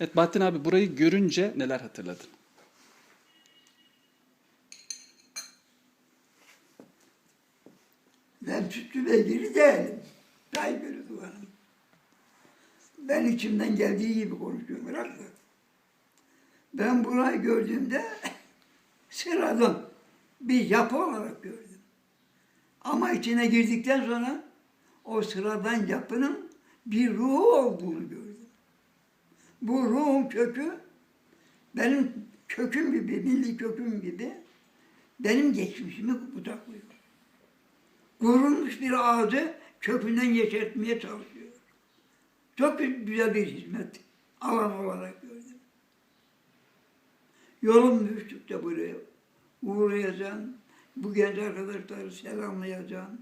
Evet Bahattin abi burayı görünce neler hatırladın? Ben sütlü beygiri değilim. Tayyip Erdoğan'ım. Ben içimden geldiği gibi konuşuyorum herhalde. Ben burayı gördüğümde sıradan bir yapı olarak gördüm. Ama içine girdikten sonra o sıradan yapının bir ruhu olduğunu gördüm. Bu ruhun kökü benim köküm gibi, milli köküm gibi benim geçmişimi kucaklıyor. Kurulmuş bir ağacı kökünden yeşertmeye çalışıyor. Çok güzel bir hizmet alan olarak gördüm. Yolum düştükçe buraya uğrayacağım. Bu genç arkadaşları selamlayacağım.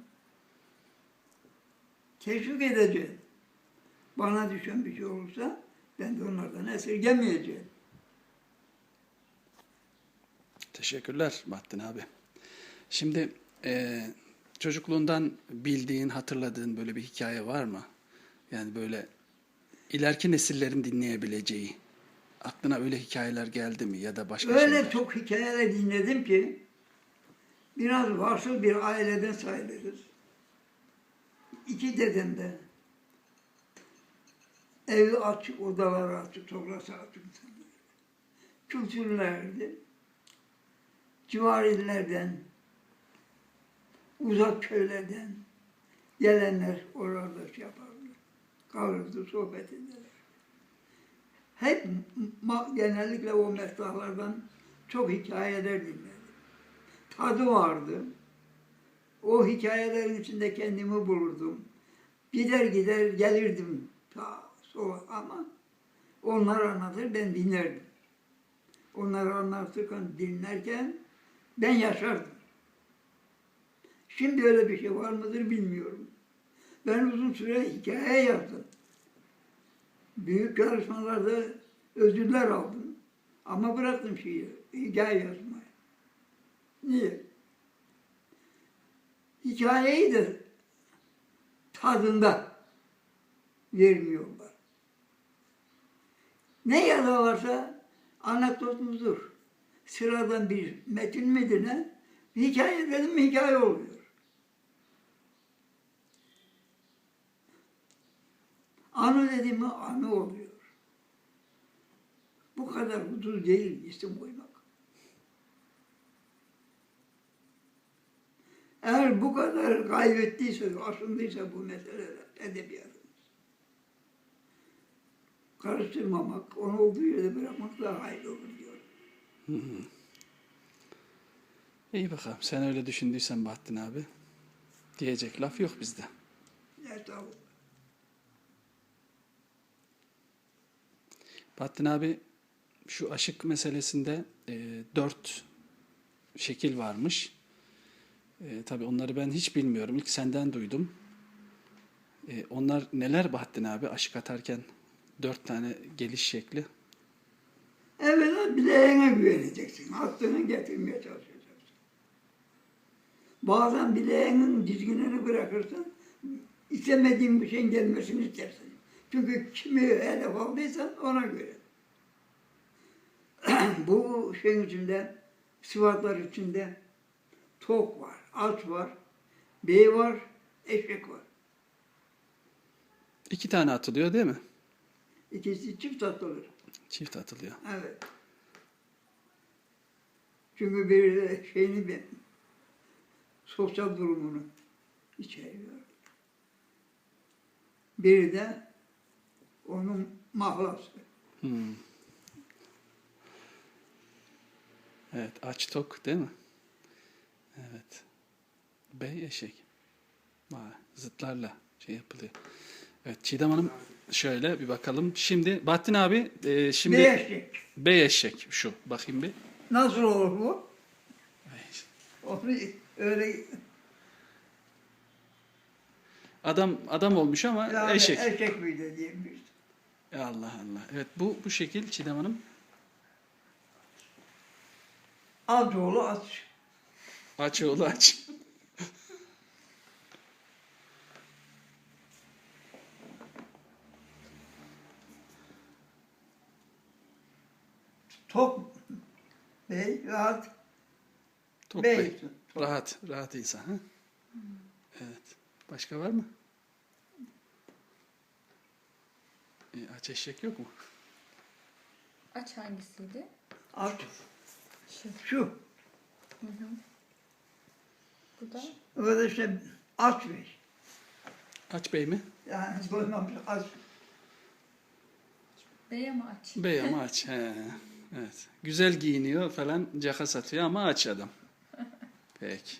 Teşvik edeceğim. Bana düşen bir şey olursa ben de onlardan esirgemeyeceğim. Teşekkürler Bahattin abi. Şimdi e, çocukluğundan bildiğin, hatırladığın böyle bir hikaye var mı? Yani böyle ileriki nesillerin dinleyebileceği. Aklına öyle hikayeler geldi mi ya da başka Öyle şeyler? çok hikayeler dinledim ki biraz varsıl bir aileden sayılırız. İki dedem de evi açık, odaları açık, sofrası açık. Kültürlerdi. Civar illerden, uzak köylerden gelenler orada şey yapardı. Kalırdı, sohbet ederler. Hep genellikle o mesrahlardan çok hikayeler dinledim. Tadı vardı. O hikayelerin içinde kendimi bulurdum. Gider gider gelirdim ta sola ama onlar anlatır ben dinlerdim. Onlar anlatırken dinlerken ben yaşardım. Şimdi öyle bir şey var mıdır bilmiyorum. Ben uzun süre hikaye yazdım. Büyük yarışmalarda ödüller aldım. Ama bıraktım şiiri, hikaye yazmayı. Niye? Hikayeyi de tadında vermiyorlar. Ne yazarlarsa anekdot mudur? Sıradan bir metin midir ne? Hikaye dedim hikaye oluyor. Anı dedim mi anı oluyor. Bu kadar ucuz değil isim koymak. Eğer bu kadar kaybettiyse, aşındıysa bu meseleler edebiyatımız. Karıştırmamak, onu olduğu yerde bırakmak daha hayırlı olur diyorum. İyi bakalım. Sen öyle düşündüysen Bahattin abi. Diyecek laf yok bizde. Estağfurullah. Bahattin abi şu aşık meselesinde e, dört şekil varmış. E, tabii onları ben hiç bilmiyorum. İlk senden duydum. E, onlar neler Bahattin abi aşık atarken dört tane geliş şekli? Evvela bileğine güveneceksin. Aklını getirmeye çalışacaksın. Bazen bileğinin dizginini bırakırsın. istemediğin bir şeyin gelmesini istersin. Çünkü kimi hedef aldıysan ona göre. Bu şeyin içinde, sıfatlar içinde tok var, aç var, bey var, eşek var. İki tane atılıyor değil mi? İkisi çift atılır. Çift atılıyor. Evet. Çünkü bir şeyini bir sosyal durumunu içeriyor. Biri de onun mahlası. Hmm. Evet, aç tok değil mi? Evet. Bey eşek. Vay, zıtlarla şey yapılıyor. Evet, Çiğdem Hanım şöyle bir bakalım. Şimdi Bahattin abi e, şimdi Bir eşek. bey eşek şu bakayım bir. Nasıl olur bu? Bey. Onu öyle Adam adam olmuş ama yani eşek. eşek miydi diyebiliriz. Allah Allah. Evet bu bu şekil Çiğdem Hanım. Az oğlu aç. Aç oğlu aç. Tok bey, rahat Tok bey. Bey. Rahat, rahat insan. Ha? Evet. Başka var mı? E, aç eşek yok mu? Aç hangisiydi? Aç. Şu. Şu. Hı hı. Bu da O da işte aç bey. Aç Bey mi? Yani bozmamış aç. bey ama aç. Bey ama aç. He. Evet. Güzel giyiniyor falan caka satıyor ama aç adam. Peki.